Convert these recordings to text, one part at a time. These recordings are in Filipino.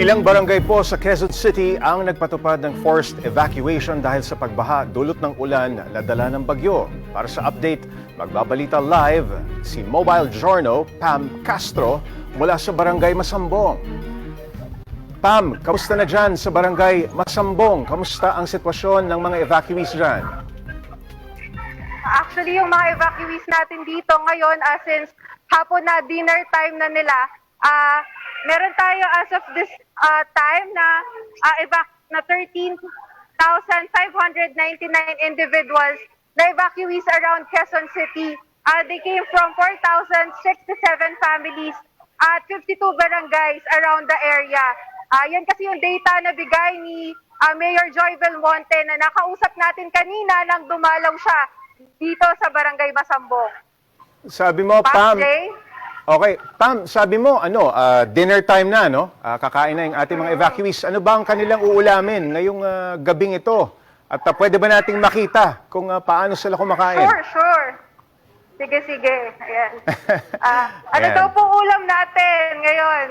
Ilang barangay po sa Quezon City ang nagpatupad ng forced evacuation dahil sa pagbaha dulot ng ulan na dala ng bagyo. Para sa update, magbabalita live si Mobile Journal Pam Castro mula sa Barangay Masambong. Pam, kamusta na dyan sa Barangay Masambong? Kamusta ang sitwasyon ng mga evacuees dyan? Actually, yung mga evacuees natin dito ngayon, uh, since hapon na dinner time na nila, ah meron tayo as of this ah, time na ah, evac- na 13,599 individuals na evacuees around Quezon City. Ah, they came from 4,067 families at 52 barangays around the area. Ah, yan kasi yung data na bigay ni ah, Mayor Joy Belmonte na nakausap natin kanina nang dumalaw siya dito sa Barangay Masambong. Sabi mo, Pam, Pam? Okay, Pam, sabi mo, ano, ah, dinner time na, no? Ah, kakain na yung ating mga evacuees. Ano ba ang kanilang uulamin ngayong ah, gabing ito? At ah, pwede ba nating makita kung ah, paano sila kumakain? Sure, sure. Sige, sige. Ayan. Ah, ano Ayan. daw po ulam natin ngayon?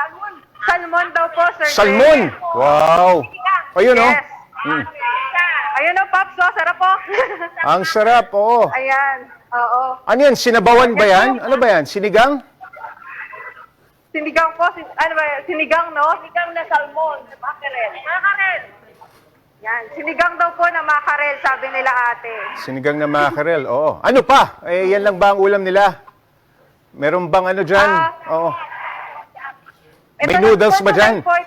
Salmon. Salmon daw po, Sir. Salmon! Wow! Ayun, no? Yes. Mm. Ayun o, Pops, oh, sarap po. Ang sarap, oo. Ayan, oo. Ano yan? Sinabawan ba yan? Ano ba yan? Sinigang? Sinigang po, sin- ano ba, yan? sinigang, no? Sinigang na salmon, makarel. Makarel. Yan, sinigang daw po na makarel, sabi nila ate. Sinigang na mackerel, oo. Ano pa? Eh, yan lang ba ang ulam nila? Meron bang ano dyan? Ah. Oo. May lang noodles po ba dyan? po. Mm.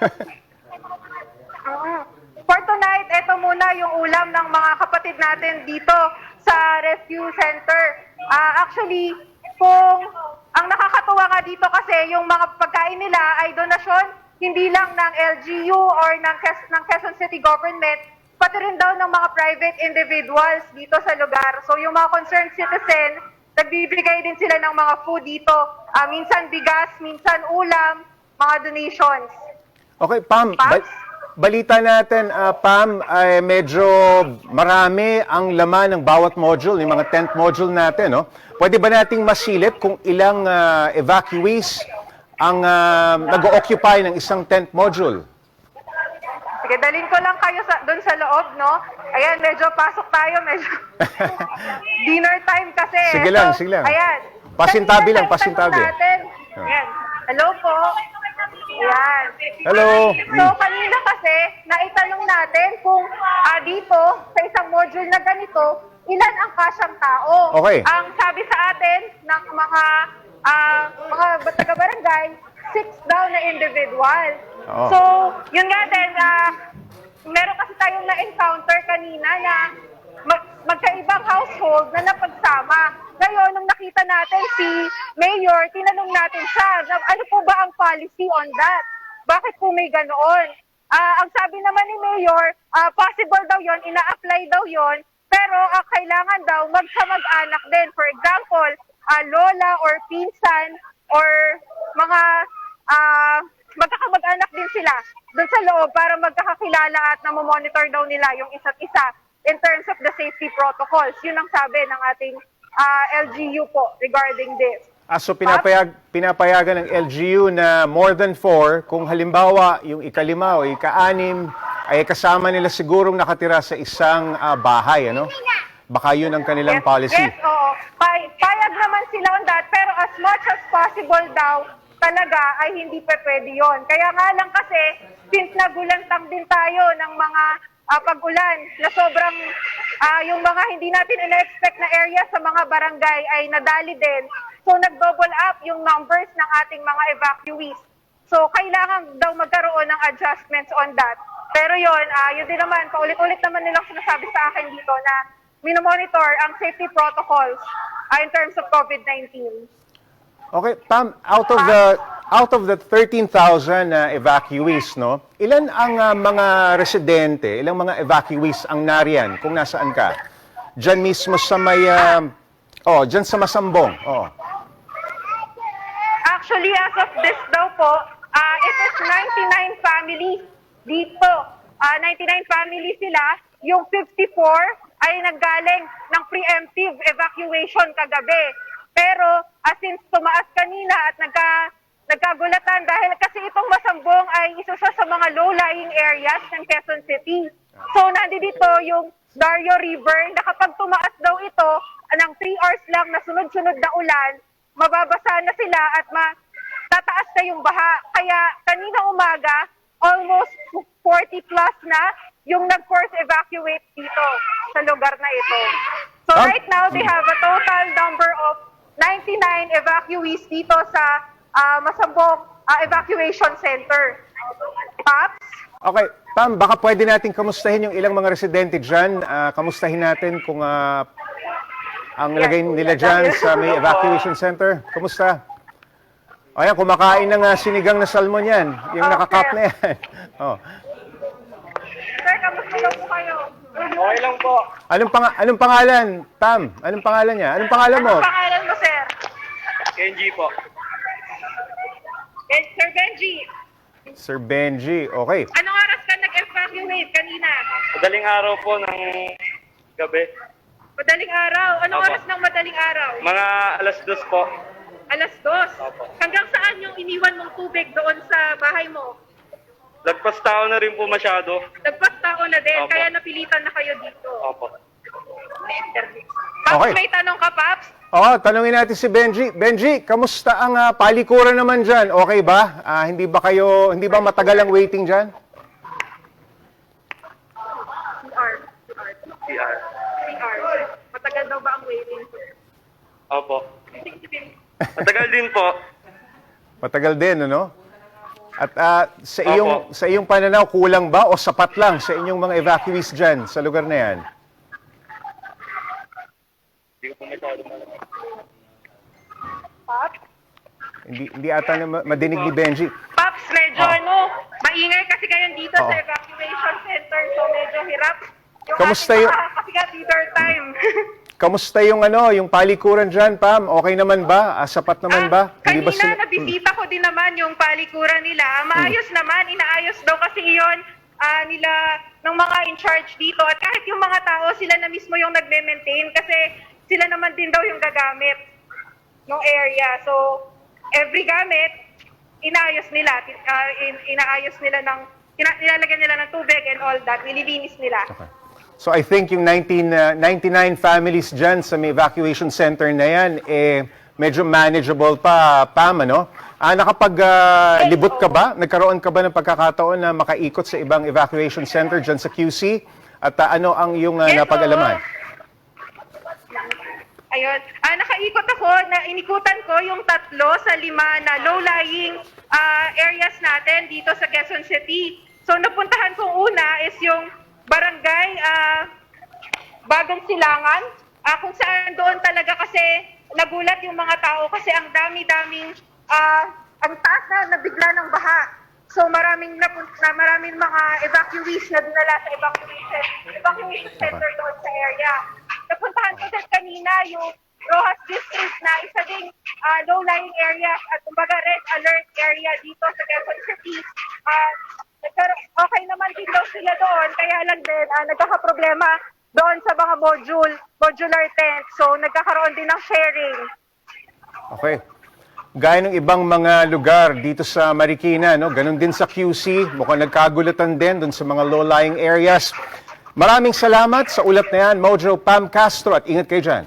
For tonight, ito muna yung ulam ng mga kapatid natin dito sa rescue center. Ah, actually, kung ang nakakatuwa nga dito kasi yung mga pagkain nila ay donasyon hindi lang ng LGU or ng, Quez- ng Quezon City Government, pati rin daw ng mga private individuals dito sa lugar. So yung mga concerned citizen, nagbibigay din sila ng mga food dito. Ah, minsan bigas, minsan ulam, mga donations. Okay, Pam, Pam? ba- balita natin, ah, Pam, ay medyo marami ang laman ng bawat module, yung mga tent module natin, no? Pwede ba nating masilip kung ilang ah, evacuees ang ah, nag-occupy ng isang tent module? Sige, dalhin ko lang kayo sa, doon sa loob, no? Ayan, medyo pasok tayo, medyo dinner time kasi. Sige lang, sige lang. Ayan. Pasintabi lang, pasintabi. Natin. Ayan. Hello po. Ayan. Hello. So, kanina kasi, naitanong natin kung ah, dito, sa isang module na ganito, ilan ang kasyang tao. Okay. Ang sabi sa atin ng mga ah, mga taga-barangay, six daw na individual. Oo. So, yun nga din, ah, meron kasi tayong na-encounter kanina na mag- magkaibang household na napagsama. Ngayon, nung nakita natin si Mayor, tinanong natin siya, ano po ba ang policy on that? Bakit po may ganoon? Ah, ang sabi naman ni Mayor, ah, possible daw yon, ina-apply daw yon, pero ah, kailangan daw magkamag-anak din. For example, ah, lola or pinsan or mga ah, magkakamag-anak din sila doon sa loob para magkakakilala at namomonitor daw nila yung isa't isa in terms of the safety protocols. Yun ang sabi ng ating ah, LGU po regarding this. Ah, so pinapayag, pinapayagan ng LGU na more than four, kung halimbawa yung ikalima o ika-anim ay kasama nila sigurong nakatira sa isang ah, bahay, ano? Baka yun ang kanilang Yes, policy. Yes, oo. Pay- payag naman sila on that, pero as much as possible daw, talaga ay hindi pa pwede yun. Kaya nga lang kasi, since nagulantang din tayo ng mga ah, pag-ulan na sobrang ah, yung mga hindi natin ina-expect na area sa mga barangay ay nadali din. So nag-double up yung numbers ng ating mga evacuees. So kailangan daw magkaroon ng adjustments on that. Pero yon, ah yun din naman, paulit-ulit naman nilang sinasabi sa akin dito na minomonitor ang safety protocols ah, in terms of COVID-19. Okay, Pam, out of the out of the 13,000 na evacuees, no? Ilan ang ah, mga residente, ilang mga evacuees ang nariyan kung nasaan ka? Diyan mismo sa may ah, oh, diyan sa Masambong. Oh. Actually, as of this daw po, ah, it is 99 families dito. Ah, 99 families sila. Yung 54 ay nanggaling ng preemptive evacuation kagabi. Pero uh, since tumaas kanina at nagka, nagkagulatan ay isa siya sa mga low-lying areas ng Quezon City. So, nandito yung Dario River na kapag tumaas daw ito, ng 3 hours lang na sunod-sunod na ulan, mababasa na sila at ma tataas na yung baha. Kaya kanina umaga, almost 40 plus na yung nag-force evacuate dito sa lugar na ito. So Ah. right now, they have a total number of 99 evacuees dito sa ah, Masambong ah, Evacuation Center. Pops? Okay, Pam, baka pwede natin kamustahin yung ilang mga residente dyan. Ah, kamustahin natin kung ah, ang lagay nila dyan sa may evacuation center. Kumusta? Ayan, kumakain ng ah, sinigang na salmon yan. Yung Okay. nakakap na yan. oh. Sir, kamusta po kayo? Okay lang po. Anong, pang anong pangalan, Pam? Anong pangalan niya? Anong pangalan mo? Anong pangalan mo, sir? Kenji po. Ben- Sir Benji, Sir Benji. Okay. anong oras ka nag-evacuate kanina? Madaling araw po ng gabi. Madaling araw. Anong Opo. oras ng madaling araw? Mga alas dos po. Alas dos. Opo. Hanggang saan yung iniwan mong tubig doon sa bahay mo? Lagpas tao na rin po masyado. Nagpas tao na din, Opo. kaya napilitan na kayo dito. Opo. Paps, Okay. may tanong ka, Paps? Oh, tanungin natin si Benji. Benji, kamusta ang ah, palikuran naman dyan? Okay ba? Ah, hindi ba kayo, hindi ba matagal ang waiting dyan? CR. CR. CR. Matagal daw ba ang waiting? Opo. Matagal din po. Matagal din, ano? At ah, sa iyong Opo. sa iyong pananaw kulang ba o sapat lang sa inyong mga evacuees diyan sa lugar na 'yan? Hindi ko po masyado malaman. Paps? Hindi hindi ata na ma- madinig ni Benji. Paps, medyo Oh. ano, maingay kasi kayo dito sa Oo. evacuation center, so medyo hirap. Yung Kamusta ating yung- mga- Kasi nga, dinner time. Kamusta yung ano, yung palikuran diyan, Pam? Okay naman ba? Ah, sapat naman ba? Ah, Hindi ba kanina, sila- Hmm. nabisita ko din naman yung palikuran nila. Maayos naman, inaayos daw kasi iyon ah, nila ng mga in charge dito. At kahit yung mga tao, sila na mismo yung nagme-maintain kasi sila naman din daw yung gagamit ng area. So, every gamit, inaayos nila. Tin- ah, in- inaayos nila ng, ina- nilalagyan nila ng tubig and all that. Nililinis nila. So I think yung 19, uh, 99 families dyan sa may evacuation center na yan, eh, medyo manageable pa, Pam, ano? Ah, nakapag ah, libot ka ba? Nagkaroon ka ba ng pagkakataon na makaikot sa ibang evacuation center dyan sa QC? At ah, ano ang iyong ah, Yes, napag-alaman? Ayun. Ah, nakaikot ako, na inikutan ko yung tatlo sa lima na low-lying ah, areas natin dito sa Quezon City. So napuntahan kong una is yung barangay ah, Bagong Silangan, ah, kung saan doon talaga kasi nagulat yung mga tao kasi ang dami-daming ah, ang taas na nabigla ng baha. So maraming napun- na maraming mga evacuees na dinala sa evacuation evacuation center doon sa area. Napuntahan ko din kanina yung Rojas District na isa ding ah, low-lying area at kumbaga red alert area dito sa Quezon City. Ah, nagkaroon- okay naman din daw sila doon, kaya lang din ah, nagkakaproblema doon sa mga module, modular tent. So nagkakaroon din ng sharing. Okay. Gaya ng ibang mga lugar dito sa Marikina, no? ganun din sa QC, mukhang nagkagulatan din dun sa mga low-lying areas. Maraming salamat sa ulat na yan, Mojo Pam Castro, at ingat kayo dyan.